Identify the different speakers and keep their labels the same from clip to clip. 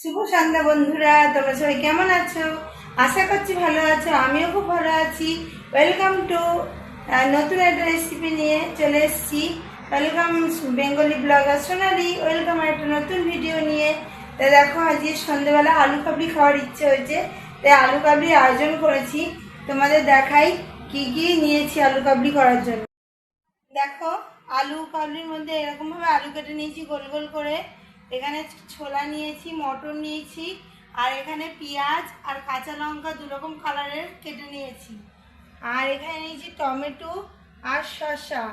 Speaker 1: শুভ সন্ধ্যা বন্ধুরা, তোমরা সবাই কেমন আছো? আশা করছি ভালো আছো, আমিও খুব ভালো আছি। ওয়েলকাম টু নতুন একটা রেসিপি নিয়ে চলে এসেছি। Welcome Bengali blogger Sonali. Welcome একটা নতুন ভিডিও নিয়ে। তা দেখো, আজকে সন্ধ্যেবেলা আলু কাবলি খাওয়ার ইচ্ছে হয়েছে। তাই আলু কাবলির আয়োজন করেছি। তোমাদের দেখাই কি কি নিয়েছি আলু কাবলি করার জন্য। দেখো, আলু কাবলির মধ্যে এরকমভাবে আলু কেটে নিয়েছি গোল গোল করে। এখানে ছোলা নিয়েছি, মটর নিয়েছি, আর এখানে পেঁয়াজ আর কাঁচা লঙ্কা দু রকম কালারের কেটে নিয়েছি। আর এখানে নিয়েছি টমেটো আর শসা।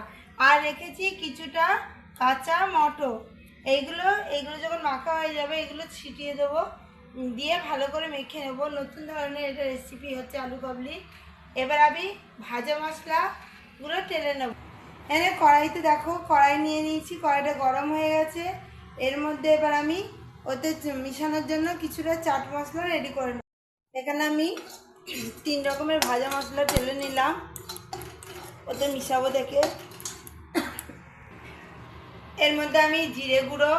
Speaker 1: আর রেখেছি কিছুটা কাঁচা মটর। এইগুলো এইগুলো যখন মাখা হয়ে যাবে, এগুলো ছিটিয়ে দেবো, দিয়ে ভালো করে মেখে নেব। নতুন ধরনের এটা রেসিপি হচ্ছে আলু কাবলি। এবার আমি ভাজা মশলাগুলো টেলে নেব। এনে কড়াইতে দেখো, কড়াই নিয়ে নিয়েছি, কড়াইটা গরম হয়ে গেছে। এর মধ্যে এবার আমি ওতে মিশানোর জন্য কিছুটা চাট মশলা রেডি করে নেব। এখানে আমি তিন রকমের ভাজা মশলা টেলে নিলাম। ওতে মিশাবো দেখে। এর মধ্যে আমি জিরে গুঁড়ো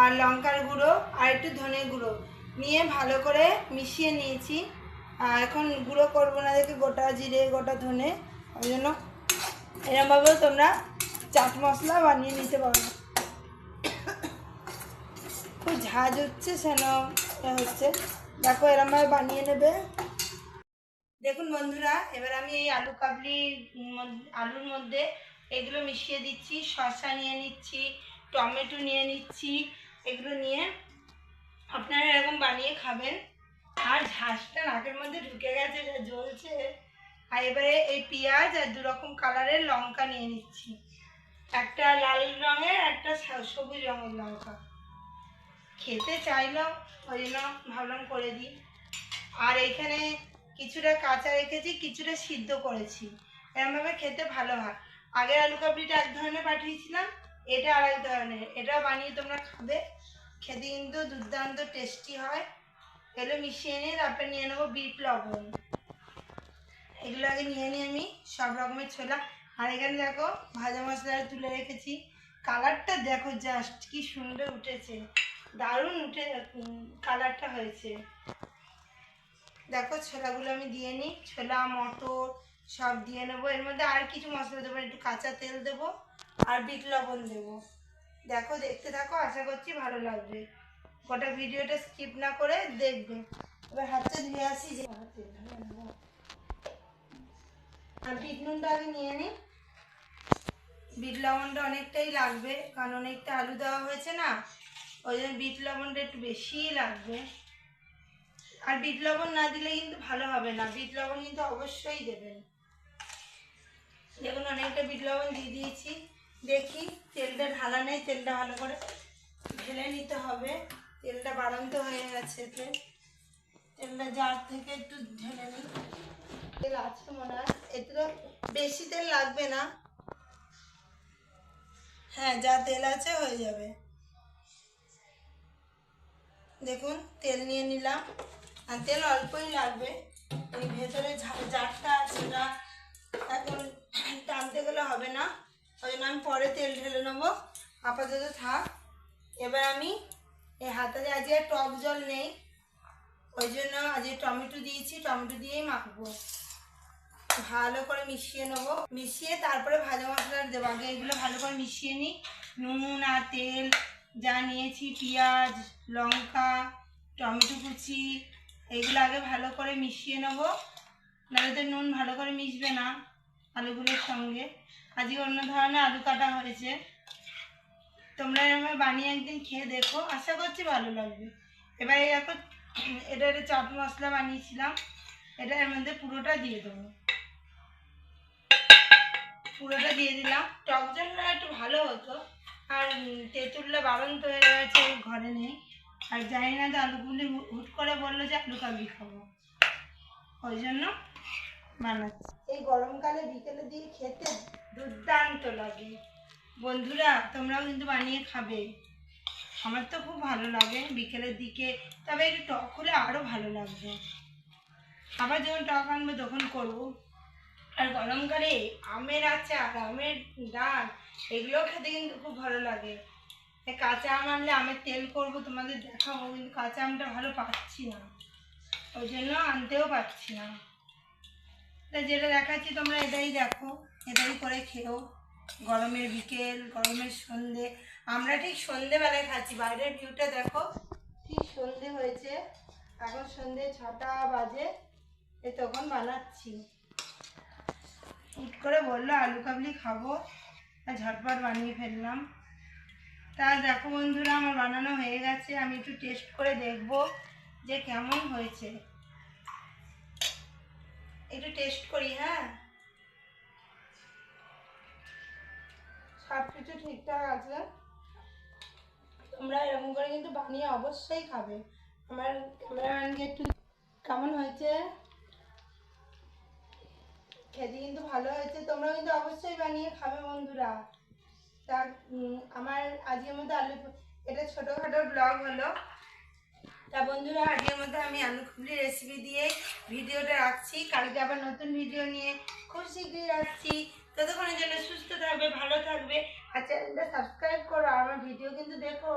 Speaker 1: আর লঙ্কার গুঁড়ো আর একটু ধনে গুঁড়ো নিয়ে ভালো করে মিশিয়ে নিয়েছি। এখন গুঁড়ো করব না দেখে গোটা জিরে, গোটা ধনে। ওই জন্য এরমভাবেও তোমরা চাট মশলা বানিয়ে নিতে পারো। খুব ঝাঁজ হচ্ছে, সেন হচ্ছে। দেখো এরমভাবে বানিয়ে নেবে। দেখুন বন্ধুরা, এবার আমি এই আলু মধ্যে- আলুর মধ্যে এগুলো মিশিয়ে দিচ্ছি, শসা নিয়ে নিচ্ছি, টমেটো নিয়ে নিচ্ছি, এগুলো নিয়ে আপনারা এরকম বানিয়ে খাবেন। আর ঝাঁসটা নাকের মধ্যে ঢুকে গেছে যা জ্বলছে। আর এবারে এই পেঁয়াজ আর দু রকম কালারের লঙ্কা নিয়ে নিচ্ছি। একটা লাল রঙের, একটা সবুজ রঙের লঙ্কা। খেতে চাইলাম, ওই জন্য ভাবলাম করে দিই। আর এখানে কিছুটা কাঁচা রেখেছি, কিছুটা সিদ্ধ করেছি। এরমভাবে খেতে ভালো হয়। আগের আলু কাবলিটা এক ধরনের পাঠিয়েছিলাম, এটা আর এক ধরনের। এটাও বানিয়ে তোমরা খাবে। খেতে কিন্তু দুর্দান্ত টেস্টি হয়। এগুলো মিশিয়ে নিয়ে তারপরে নিয়ে নেব বিট লবণ। এগুলো আগে নিয়ে নিই আমি, সব রকমের ছোলা। আর এখানে দেখো ভাজা মশলা তুলে রেখেছি। কালারটা দেখো জাস্ট কি সুন্দর উঠেছে। দারুণ উঠে কালারটা হয়েছে। দেখো, ছোলাগুলো আমি দিয়ে নিই। ছোলা, মটর, সব দিয়ে নেব। এর মধ্যে আর কিছু মশলা দেবো একটু কাঁচা তেল দেবো আর বিট লবণ দেবো। দেখো, দেখতে থাকো, আশা করছি ভালো লাগবে। গোটা ভিডিওটা স্কিপ না করে দেখবে। এবার হাতটা ধুয়ে আসি যে। আর বিট নুনটা আগে নিয়ে নিই। বিট লবণটা অনেকটাই লাগবে, কারণ অনেকটা আলু দেওয়া হয়েছে না ওই জন্য বিট লবণটা একটু বেশিই লাগবে। আর বিট লবণ না দিলে কিন্তু ভালো হবে না। বিট লবণ কিন্তু অবশ্যই দেবেন। দেখুন, অনেকটা বিট লবণ দিয়ে দিয়েছি। দেখি, তেলটা ঢালা নেই, তেলটা ভালো করে ঢেলে নিতে হবে। তেলটা বাড়ন্ত হয়ে গেছে এতে তেলটা জার থেকে একটু ঢেলে নিই। তেল আছে মনে হয়। এতে তো বেশি তেল লাগবে না। হ্যাঁ যা তেল আছে হয়ে যাবে। দেখুন, তেল নিয়ে নিলাম। আর তেল অল্পই লাগবে। এই ভেতরে জারটা না, এখন টানতে গেলে হবে না। ওই জন্য আমি পরে তেল ঢেলে নেব। আপাতত থাক। এবার আমি এই হাতে আজকে টক জল নেই, ওই জন্য আজকে টমেটো দিয়েছি। টমেটো দিয়েই মাখবো। ভালো করে মিশিয়ে নেব। মিশিয়ে তারপরে ভাজা মশলা দেবো। আগে এগুলো ভালো করে মিশিয়ে নিই। নুন আর তেল যা নিয়েছি, পেঁয়াজ, লঙ্কা, টমেটো কুচি, এগুলো আগে ভালো করে মিশিয়ে নেব। নাহলে তো নুন ভালো করে মিশবে না আলুগুলোর সঙ্গে। আজকে অন্য ধরনের আলু কাটা হয়েছে। তোমরা এরকম বানিয়ে একদিন খেয়ে দেখো। আশা করছি ভালো লাগবে। এবার দেখো, এটা একটা চাট মশলা বানিয়েছিলাম। এটা এর মধ্যে পুরোটা দিয়ে দেবো। পুরোটা দিয়ে দিলাম। টক জলটা একটু ভালো হতো। আর তেঁতুলটা বারন্ত হয়ে গেছে ঘরে নেই। আর জানি না আলুগুলি হু- হুট করে বলল যে আলু কাবলি খাব। ওই জন্য বানাচ্ছি। এই গরমকালে বিকেলে দিয়ে খেতে দুর্দান্ত লাগে। বন্ধুরা তোমরাও কিন্তু বানিয়ে খাবে। আমার তো খুব ভালো লাগে বিকেলের দিকে তবে একটু টক হলে আরও ভালো লাগবে। আবার যখন টক আনব তখন করব। আর গরমকালে আমের আচার আমের ডাল, এগুলো খেতে কিন্তু খুব ভালো লাগে। কাঁচা আম আনলে আমের তেল করব, তোমাদের দেখাবো, কিন্তু কাঁচা আমটা ভালো পাচ্ছি না। ওই জন্য আনতেও পারছি না। তা যেটা দেখাচ্ছি তোমরা এটাই দেখো, এটাই করে খেও। গরমের বিকেল, গরমের সন্ধে। আমরা ঠিক সন্ধেবেলায় খাচ্ছি। বাইরের ভিউটা দেখো, ঠিক সন্ধে হয়েছে। এখন সন্ধে ছটা বাজে, এ তখন বানাচ্ছি। হুট করে বলল, আলু কাবলি খাব। আর ঝটপট বানিয়ে ফেললাম। তা দেখো বন্ধুরা, আমার বানানো হয়ে গেছে। আমি একটু টেস্ট করে দেখব যে কেমন হয়েছে। একটু টেস্ট করি হ্যাঁ? সব কিছু ঠিকঠাক আছে। তোমরা এরকম করে কিন্তু বানিয়ে অবশ্যই খাবে। আমার ক্যামেরাম্যানকে একটু কেমন হয়েছে? খেতে কিন্তু ভালো হয়েছে তোমরা কিন্তু অবশ্যই বানিয়ে খাবে বন্ধুরা। তা আমার আজকের মধ্যে আলু এটা ছোটোখাটো ব্লগ হলো। তা বন্ধুরা, আজকের মধ্যে আমি আলু খুবলি রেসিপি দিয়ে ভিডিওটা রাখছি। কালকে আবার নতুন ভিডিও নিয়ে খুব শীঘ্রই রাখছি ততক্ষণের জন্য সুস্থ থাকবে, ভালো থাকবে। আর চ্যানেলটা সাবস্ক্রাইব করো, আর আমার ভিডিও কিন্তু দেখো।